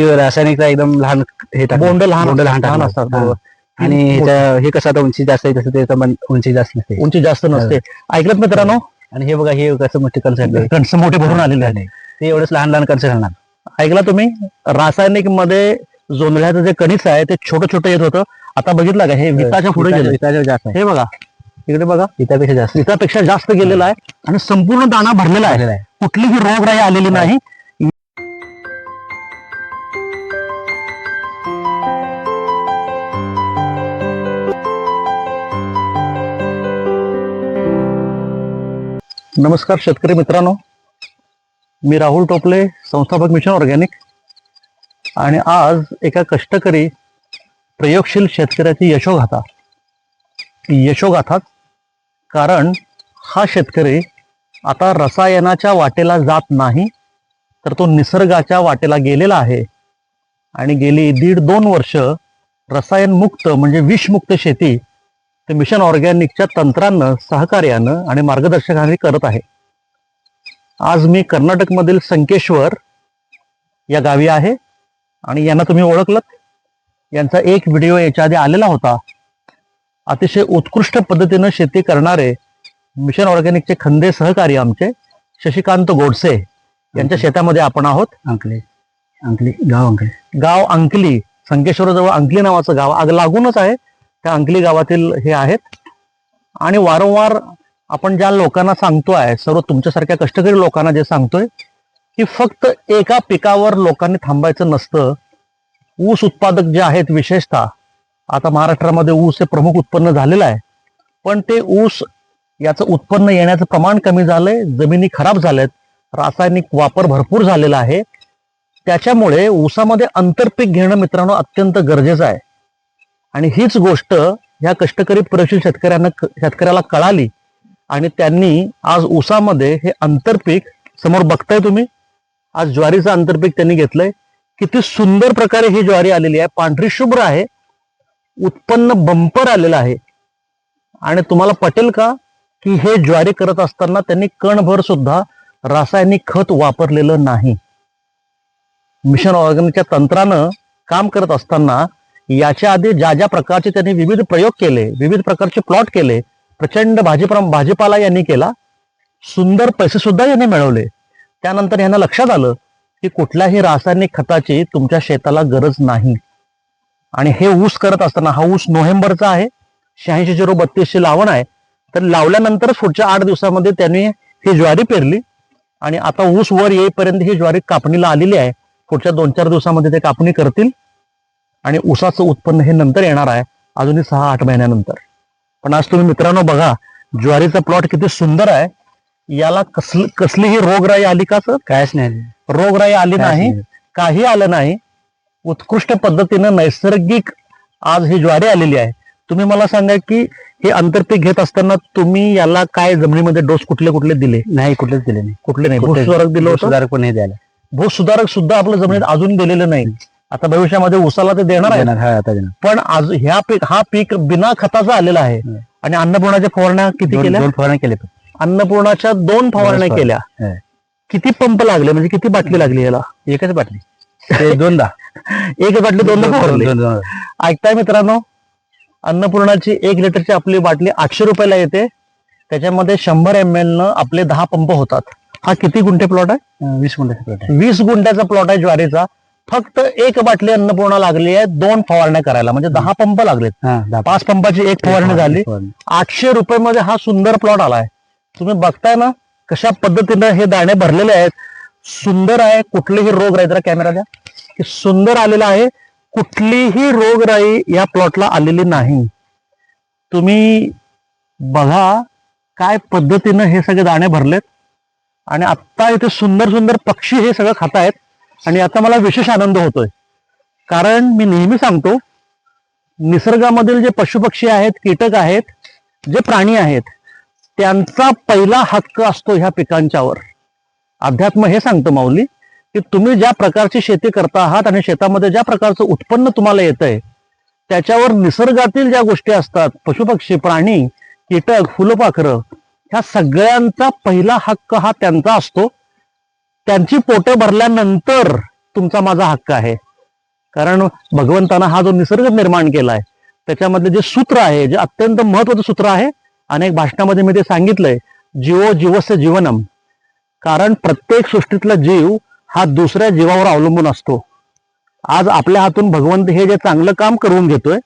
रासायनिकचा एकदम लहान हे. बोंड लहान बोंड लहान लहान. असतात हा. बरोबर. आणि ह्याच्या- हे कसं आता उंची जास्त आहे तसं त्याचं उंची जास्त नसते. उंची जास्त नसते. ऐकलं मित्रांनो? आणि हे बघा हे कसं मोठे घातले. कणस मोठे भरून आलेले आहेत. ते एवढंच लहान लहान कणस घालणार ऐकला तुम्ही? रासायनिकमध्ये जोंधळ्याचं जे कणिस आहे ते छोटं छोटं येत होतं. आता बघितलं का? हे विताच्या पुढे गेलं. विताच्या जास्त आहे. हे बघा. इकडे बघा. वितापेक्षा जास्त. वितापेक्षा जास्त गेलेला आहे. आणि संपूर्ण दाणा भरलेला आहे. आहे. कुठलीही रोगराई आलेली नाही. नमस्कार शेतकरी मित्रांनो. मी राहुल टोपले संस्थापक मिशन ऑर्गॅनिक. आणि आज एका कष्टकरी प्रयोगशील शेतकऱ्याची यशोगाथा. यशोगाथाच कारण हा शेतकरी आता रसायनाच्या वाटेला जात नाही तर तो निसर्गाच्या वाटेला गेलेला आहे. आणि गेली दीड दोन वर्ष रसायनमुक्त म्हणजे विषमुक्त शेती ते मिशन ऑर्गॅनिकच्या तंत्रानं सहकार्यानं आणि मार्गदर्शकाने करत आहे. आज मी कर्नाटकमधील संकेश्वर या गावी आहे आणि यांना तुम्ही ओळखलं यांचा एक व्हिडिओ याच्या आधी आलेला होता. अतिशय उत्कृष्ट पद्धतीनं शेती करणारे मिशन ऑर्गॅनिकचे खंदे सहकारी आमचे शशिकांत गोडसे यांच्या शेतामध्ये आपण आहोत. अंकले अंकली गाव अंकले. गाव अंकली संकेश्वराजवळ अंकली नावाचं गाव. आग लागूनच आहे. त्या अंकली गावातील हे आहेत. आणि वारंवार आपण ज्या लोकांना सांगतोय सर्व तुमच्यासारख्या कष्टकरी लोकांना जे सांगतोय की फक्त एका पिकावर लोकांनी थांबायचं नसतं. ऊस उत्पादक जे आहेत विशेषतः आता महाराष्ट्रामध्ये ऊस हे प्रमुख उत्पन्न झालेलं आहे. पण ते ऊस याचं उत्पन्न येण्याचं प्रमाण कमी झालंय जमिनी खराब झाल्यात रासायनिक वापर भरपूर झालेला आहे. त्याच्यामुळे ऊसामध्ये आंतरपीक घेणं मित्रांनो अत्यंत गरजेचं आहे. आणि हीच गोष्ट ह्या कष्टकरी प्रयोगशील शेतकऱ्यांना शेतकऱ्याला कळाली. आणि त्यांनी आज ऊसामध्ये हे आंतरपीक समोर बघताय तुम्ही? आज ज्वारीचं आंतरपीक त्यांनी घेतलंय. किती सुंदर प्रकारे ही ज्वारी आलेली आहे. पांढरी शुभ्र आहे. उत्पन्न बंपर आलेलं आहे. आणि तुम्हाला पटेल का? की हे ज्वारी करत असताना त्यांनी कणभर सुद्धा रासायनिक खत वापरलेलं नाही. मिशन ऑर्गॅनिकच्या तंत्रानं काम करत असताना याच्या आधी ज्या ज्या प्रकारचे त्यांनी विविध प्रयोग केले विविध प्रकारचे प्लॉट केले प्रचंड भाजीप्र भाजीपाला यांनी केला सुंदर पैसे सुद्धा यांनी मिळवले. त्यानंतर यांना लक्षात आलं की कुठल्याही रासायनिक खताची तुमच्या शेताला गरज नाही. आणि हे ऊस करत असताना हा ऊस नोव्हेंबरचा आहे शहाऐंशी झिरो बत्तीसची लावण आहे तर लावल्यानंतरच पुढच्या आठ दिवसामध्ये त्यांनी ही ज्वारी पेरली. आणि आता ऊस वर येईपर्यंत ही ज्वारी कापणीला आलेली आहे. पुढच्या दोन चार दिवसामध्ये ते कापणी करतील. आणि ऊसाचं उत्पन्न हे नंतर येणार आहे अजूनही सहा आठ महिन्यानंतर. पण आज तुम्ही मित्रांनो बघा ज्वारीचा प्लॉट किती सुंदर आहे. याला कसली कसलीही रोगराई आली का सर? कायच नाही. रोगराई आली नाही काही आलं नाही. उत्कृष्ट पद्धतीनं नैसर्गिक आज ही ज्वारी आलेली आहे. तुम्ही मला सांगा की हे आंतरपीक घेत असताना तुम्ही याला काय जमिनीमध्ये डोस कुठले कुठले दिले? नाही कुठलेच दिले नाही. कुठले नाही. भूसुधारक दिलं होतं? सुधारक पण नाही द्यायला. भूसुधारक सुद्धा आपल्या जमिनीत अजून दिलेलं नाही. आता भविष्यामध्ये उसाला ते देणार आहे देणार, हा, आता देणार. पण आज ह्या पीक हा पीक बिना खताचा आलेला आहे. आणि अन्नपूर्णाच्या फवारण्या किती दोन केल्या? दोन फवारण्या केले पण. अन्नपूर्णाच्या दोन फवारण्या केल्या. हं. किती पंप लागले? म्हणजे किती बाटली लागली याला एकच बाटली. ते दोनदा. एक बाटली दोनदा दोन- फवारली. दोन- दोन. ऐकताय मित्रांनो? अन्नपूर्णाची एक लिटरची आपली बाटली आठशे रुपयाला येते. त्याच्यामध्ये शंभर एम एल न आपले दहा पंप होतात. हा किती गुंठे प्लॉट आहे? अं, वीस गुंठे प्लॉट आहे. वीस गुंठ्याचा प्लॉट आहे ज्वारीचा. फक्त एक बाटली अन्नपूर्णा लागली आहे दोन फवारण्या करायला. म्हणजे दहा पंप लागलेत. हा, पाच पंपाची एक फवारणी झाली. आठशे रुपये मध्ये हा सुंदर प्लॉट आलाय. तुम्ही बघताय ना कशा पद्धतीनं हे दाणे भरलेले आहेत. सुंदर आहे कुठलीही रोग राही. जरा कॅमेरा द्या. की सुंदर आलेला आहे. कुठलीही रोगराई या प्लॉटला आलेली नाही. तुम्ही बघा काय पद्धतीनं हे सगळे दाणे भरलेत. आणि आत्ता इथे सुंदर सुंदर पक्षी हे सगळं खात आहेत आणि आता मला विशेष आनंद होतोय. कारण मी नेहमी सांगतो निसर्गामधील जे पशुपक्षी आहेत कीटक आहेत जे प्राणी आहेत त्यांचा पहिला हक्क असतो ह्या पिकांच्यावर. अध्यात्म हे सांगतं माऊली की तुम्ही ज्या प्रकारची शेती करता आहात आणि शेतामध्ये ज्या प्रकारचं उत्पन्न तुम्हाला येतंय त्याच्यावर निसर्गातील ज्या गोष्टी असतात पशुपक्षी प्राणी कीटक फुलपाखरं ह्या सगळ्यांचा पहिला हक्क हा त्यांचा असतो. त्यांची पोटं भरल्यानंतर तुमचा माझा हक्क आहे. कारण भगवंतानं हा जो निसर्ग निर्माण केलाय त्याच्यामधले जे सूत्र आहे जे अत्यंत महत्वाचं सूत्र आहे अनेक भाषणामध्ये मी ते सांगितलंय जीवो जीवस्य जीवनम. कारण प्रत्येक सृष्टीतला जीव हा दुसऱ्या जीवावर अवलंबून असतो. आज आपल्या हातून भगवंत हे जे चांगलं काम करून घेतोय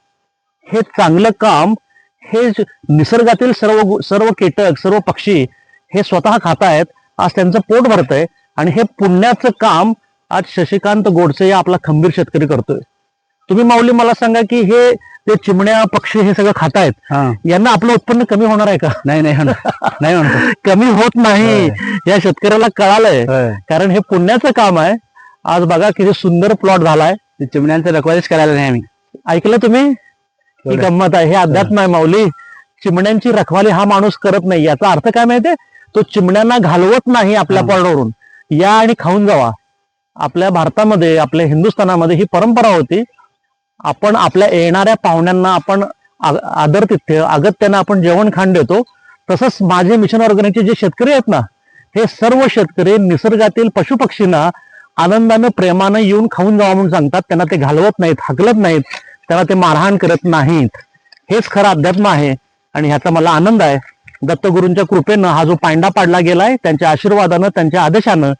हे चांगलं काम हे निसर्गातील सर्व सर्व कीटक सर्व पक्षी हे स्वतः खातायत आज त्यांचं पोट भरतंय आणि हे पुण्याचं काम आज शशिकांत गोडसे या आपला खंबीर शेतकरी करतोय. तुम्ही माऊली मला सांगा की हे ते चिमण्या पक्षी हे सगळं खातायत यांना आपलं उत्पन्न कमी होणार आहे का? नाही नाही नाही म्हणतो कमी होत नाही या शेतकऱ्याला कळालंय. कारण हे पुण्याचं काम आहे. आज बघा किती सुंदर प्लॉट झालाय. चिमण्यांचं रखवालीच करायला नाही आम्ही. ऐकलं तुम्ही? ही. गंमत आहे. हे अध्यात्म आहे माऊली. चिमण्यांची रखवाली हा माणूस करत नाही. याचा अर्थ काय माहितीये? तो चिमण्यांना घालवत नाही आपल्या हा. या आणि खाऊन जावा. आपल्या भारतामध्ये आपल्या हिंदुस्थानामध्ये ही परंपरा होती. आपण आपल्या येणाऱ्या पाहुण्यांना आपण आदर तिथ्य अगत्यानं आपण जेवण खाण देतो. तसंच माझे मिशन ऑर्गॅनिकचे जे शेतकरी आहेत ना हे सर्व शेतकरी निसर्गातील पशुपक्षींना आनंदानं प्रेमानं येऊन खाऊन जावा म्हणून सांगतात. त्यांना ते घालवत नाहीत हकलत नाहीत. त्यांना ते मारहाण करत नाहीत. हेच खरं अध्यात्म आहे आणि ह्याचा मला आनंद आहे. दत्तगुरूंच्या कृपेनं हा जो पांडा पाडला गेलाय त्यांच्या आशीर्वादानं त्यांच्या आदेशानं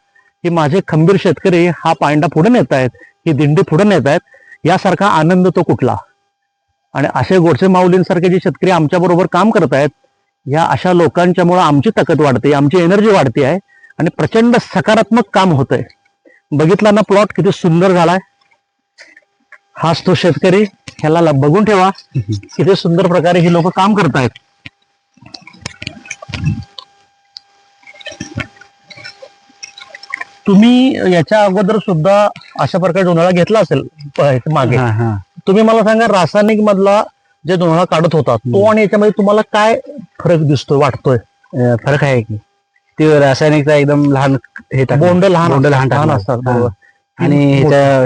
हे माझे खंबीर शेतकरी हा पांडा पुढे नेत आहेत ही दिंडी पुढे नेत आहेत यासारखा आनंद तो कुठला? आणि असे गोडसे माऊलींसारखे जे शेतकरी आमच्या बरोबर काम करत आहेत या अशा लोकांच्यामुळे आमची ताकद वाढते आमची एनर्जी वाढते आहे आणि प्रचंड सकारात्मक काम होतंय. बघितला ना प्लॉट किती सुंदर झालाय? हाच तो शेतकरी ह्याला बघून ठेवा. किती सुंदर प्रकारे ही लोक काम करतायत. तुम्ही याच्या अगोदर सुद्धा अशा प्रकारे जोंधळा घेतला असेल मागे हा, हा. तुम्ही मला सांगा रासायनिक मधला जे दोनळा काढत होता तो आणि याच्यामध्ये तुम्हाला काय फरक दिसतोय वाटतोय फरक आहे की ते रासायनिकचा एकदम लहान हे. बोंड लहान बोंड लहान लहान. असतात हा. बरोबर. आणि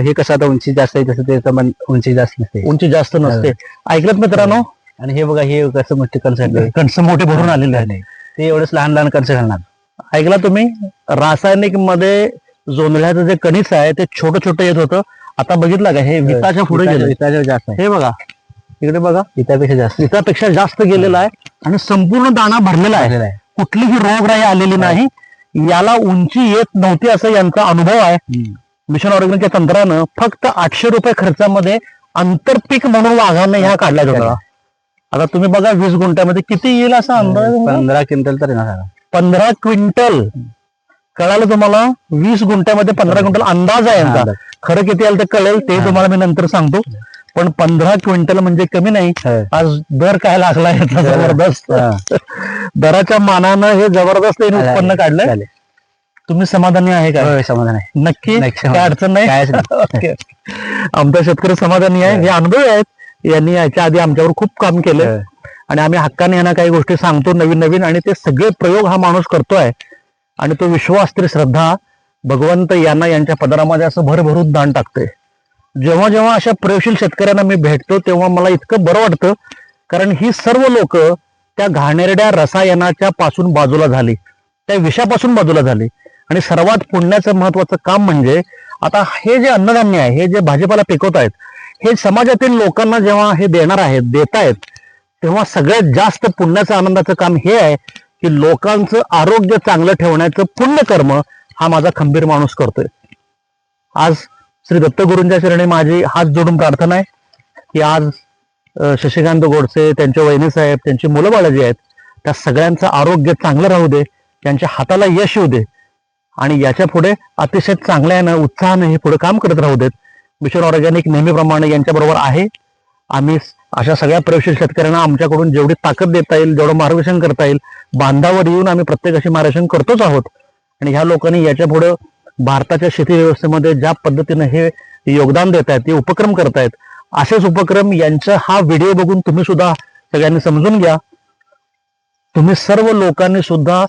हे कसं आता उंची जास्त आहे तसं उंची जास्त नसते उंची जास्त नसते ऐकलत मित्रांनो आणि हे बघा हे कसं मोठे कणस. कणस मोठे भरून आलेले आहेत ते एवढंच लहान लहान कणस घालणार ऐकला तुम्ही? रासायनिकमध्ये जोंधळ्याचं जे कणीस आहे ते छोटं छोटं येत होतं. आता बघितलं का? हे विताच्या पुढे विताच्या- गेलं विताच्या जास्त हे बघा. इकडे बघा. वितापेक्षा जास्त. वितापेक्षा जास्त गेलेला आहे आणि संपूर्ण दाणा भरलेला आहे. कुठलीही रोगराई आलेली नाही. याला उंची येत नव्हती असं यांचा अनुभव आहे. मिशन ऑर्गनच्या तंत्रानं फक्त आठशे रुपये खर्चामध्ये आंतरपीक म्हणून वाघाने ह्या काढल्या होता आता तुम्ही बघा वीस गुंठ्यामध्ये किती येईल असा अंदाज? पंधरा क्विंटल तर येणार. पंधरा क्विंटल कळालं तुम्हाला? वीस गुंठ्यामध्ये पंधरा क्विंटल अंदाज आहे यांचा. खरं किती आलं ते कळेल ते. तुम्हाला मी नंतर सांगतो. पण पंधरा क्विंटल म्हणजे कमी नाही. आज दर काय लागला याचा जबरदस्त. दराच्या मानानं हे जबरदस्त उत्पन्न चालेल. तुम्ही समाधानी आहे का? समाधान आहे. नक्की? काय. अडचण नाही. आमचा शेतकरी समाधानी आहे. हे अनुभव आहेत. यांनी याच्या आधी आमच्यावर खूप काम केलं. आणि आम्ही हक्काने यांना काही गोष्टी सांगतो नवीन नवीन आणि ते सगळे प्रयोग हा माणूस करतोय. आणि तो विश्वास तरी श्रद्धा भगवंत यांना यांच्या पदरामध्ये असं भरभरून दान टाकते जेव्हा जेव्हा अशा प्रयोगशील शेतकऱ्यांना मी भेटतो तेव्हा मला इतकं बरं वाटतं कारण ही सर्व लोक त्या घाणेरड्या रसायनाच्या पासून बाजूला झाली. त्या विषापासून बाजूला झाली. आणि सर्वात पुण्याचं महत्वाचं काम म्हणजे आता हे जे अन्नधान्य आहे हे जे भाजीपाला पिकवत आहेत हे समाजातील लोकांना जेव्हा हे देणार आहेत देत आहेत तेव्हा सगळ्यात जास्त पुण्याचं आनंदाचं काम हे आहे की लोकांचं आरोग्य चांगलं ठेवण्याचं पुण्यकर्म हा माझा खंबीर माणूस करतोय. आज श्री दत्तगुरूंच्या चरणी माझी हात जोडून प्रार्थना आहे की आज शशिकांत गोडसे त्यांचे वहिनी साहेब त्यांची मुलं बाळं जी आहेत त्या सगळ्यांचं आरोग्य चांगलं राहू दे त्यांच्या हाताला यश येऊ दे आणि याच्यापुढे अतिशय चांगल्यानं उत्साहानं हे पुढे काम करत राहू देत. मिशन ऑर्गॅनिक नेहमीप्रमाणे यांच्याबरोबर आहे. आम्ही अशा सगळ्या प्रवेश शेतकऱ्यांना आमच्याकडून जेवढी ताकद देता येईल जेवढं मार्गदर्शन करता येईल बांधावर येऊन आम्ही प्रत्येकाशी मार्गदर्शन करतोच आहोत. आणि ह्या लोकांनी याच्यापुढे भारताच्या शेती व्यवस्थेमध्ये ज्या पद्धतीनं हे योगदान देत आहेत ते उपक्रम करतायत असेच उपक्रम यांचा हा व्हिडिओ बघून तुम्ही सुद्धा सगळ्यांनी समजून घ्या. तुम्ही सर्व लोकांनी सुद्धा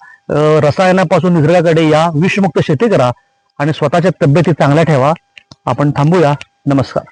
रसायनापासून निसर्गाकडे या विषमुक्त शेती करा आणि स्वतःच्या तब्येती चांगल्या ठेवा. आपण थांबूया. नमस्कार.